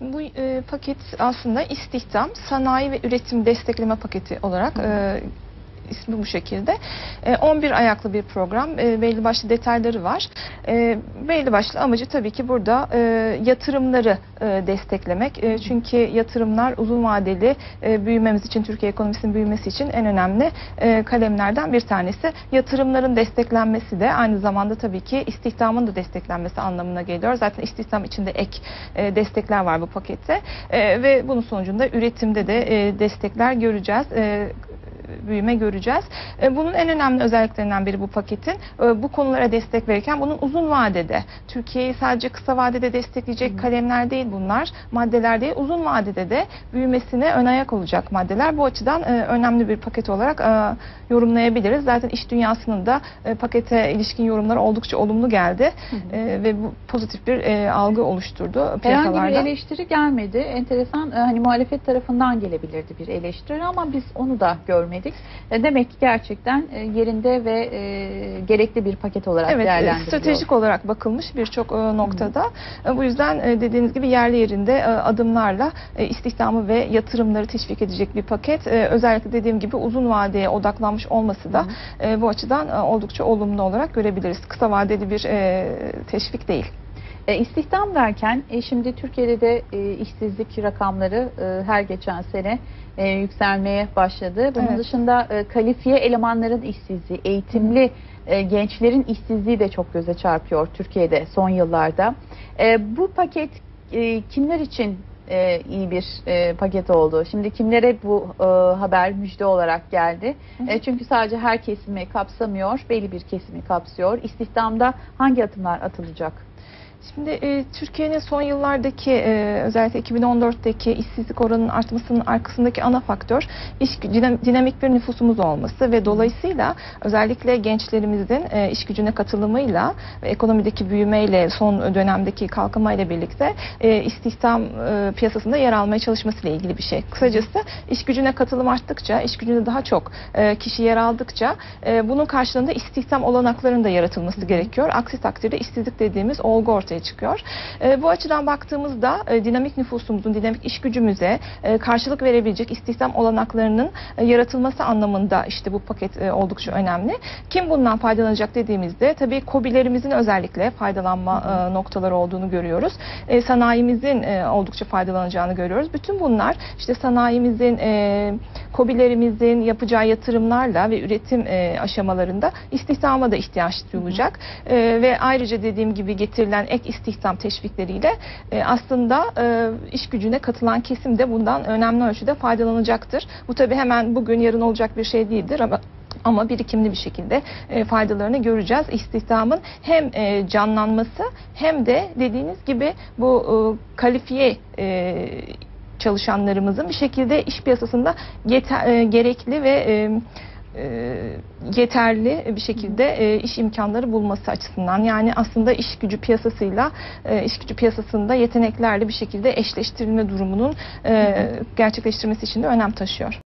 Bu e, paket aslında istihdam, sanayi ve üretim destekleme paketi olarak e, ismi bu şekilde. E, 11 ayaklı bir program. E, belli başlı detayları var. E, belli başlı amacı tabii ki burada e, yatırımları e, desteklemek. E, çünkü yatırımlar uzun vadeli e, büyümemiz için, Türkiye ekonomisinin büyümesi için en önemli e, kalemlerden bir tanesi. Yatırımların desteklenmesi de aynı zamanda tabii ki istihdamın da desteklenmesi anlamına geliyor. Zaten istihdam içinde ek e, destekler var bu pakette. E, ve bunun sonucunda üretimde de e, destekler göreceğiz. E, büyüme göreceğiz. E, Bunun en önemli özelliklerinden biri bu paketin. E, Bu konulara destek verirken bunun uzun vadede, Türkiye'yi sadece kısa vadede destekleyecek kalemler değil bunlar, maddeler değil, uzun vadede de büyümesine ön ayak olacak maddeler. Bu açıdan e, önemli bir paket olarak yorumlayabiliriz. Zaten iş dünyasının da pakete ilişkin yorumları oldukça olumlu geldi E, ve bu pozitif bir algı oluşturdu Herhangi bir piyasalarda. eleştiri gelmedi. Enteresan hani muhalefet tarafından gelebilirdi bir eleştiri ama biz onu da görmedik. E, Demek ki gerçekten e, yerinde ve e, gerekli bir paket olarak Evet, değerlendiriliyor. stratejik olarak bakılmış birçok e, noktada. E, Bu yüzden e, dediğiniz gibi yerli yerinde e, adımlarla e, istihdamı ve yatırımları teşvik edecek bir paket. E, Özellikle dediğim gibi uzun vadeye odaklanmış olması da e, bu açıdan e, oldukça olumlu olarak görebiliriz. Kısa vadeli bir e, teşvik değil. E, istihdam derken e, şimdi Türkiye'de de e, işsizlik rakamları e, her geçen sene e, yükselmeye başladı. Bunun Evet. dışında e, kalifiye elemanların işsizliği, eğitimli e, gençlerin işsizliği de çok göze çarpıyor Türkiye'de son yıllarda. E, bu paket e, kimler için e, iyi bir e, paket oldu? Şimdi kimlere bu e, haber müjde olarak geldi? E, çünkü sadece her kesimi kapsamıyor, belli bir kesimi kapsıyor. İstihdamda hangi adımlar atılacak? Şimdi e, Türkiye'nin son yıllardaki e, özellikle 2014'teki işsizlik oranının artmasının arkasındaki ana faktör iş dinam- dinamik bir nüfusumuz olması ve dolayısıyla özellikle gençlerimizin e, iş gücüne katılımıyla ve ekonomideki büyümeyle son dönemdeki kalkınmayla birlikte e, istihdam e, piyasasında yer almaya çalışmasıyla ilgili bir şey. Kısacası iş gücüne katılım arttıkça, iş gücünde daha çok e, kişi yer aldıkça e, bunun karşılığında istihdam olanaklarının da yaratılması gerekiyor. Aksi takdirde işsizlik dediğimiz olgu ortaya çıkıyor. E, bu açıdan baktığımızda e, dinamik nüfusumuzun, dinamik iş gücümüze e, karşılık verebilecek istihdam olanaklarının e, yaratılması anlamında işte bu paket e, oldukça önemli. Kim bundan faydalanacak dediğimizde tabii KOBİ'lerimizin özellikle faydalanma e, noktaları olduğunu görüyoruz. E, sanayimizin e, oldukça faydalanacağını görüyoruz. Bütün bunlar işte sanayimizin, e, KOBİ'lerimizin yapacağı yatırımlarla ve üretim e, aşamalarında istihdama da ihtiyaç duyulacak. E, ve ayrıca dediğim gibi getirilen ek istihdam teşvikleriyle e, aslında e, iş gücüne katılan kesim de bundan önemli ölçüde faydalanacaktır. Bu tabii hemen bugün yarın olacak bir şey değildir ama ama birikimli bir şekilde e, faydalarını göreceğiz. İstihdamın hem e, canlanması hem de dediğiniz gibi bu e, kalifiye e, çalışanlarımızın bir şekilde iş piyasasında yeter, e, gerekli ve e, e, yeterli bir şekilde e, iş imkanları bulması açısından yani aslında iş gücü piyasasıyla e, iş gücü piyasasında yeteneklerle bir şekilde eşleştirilme durumunun e, gerçekleştirmesi için de önem taşıyor.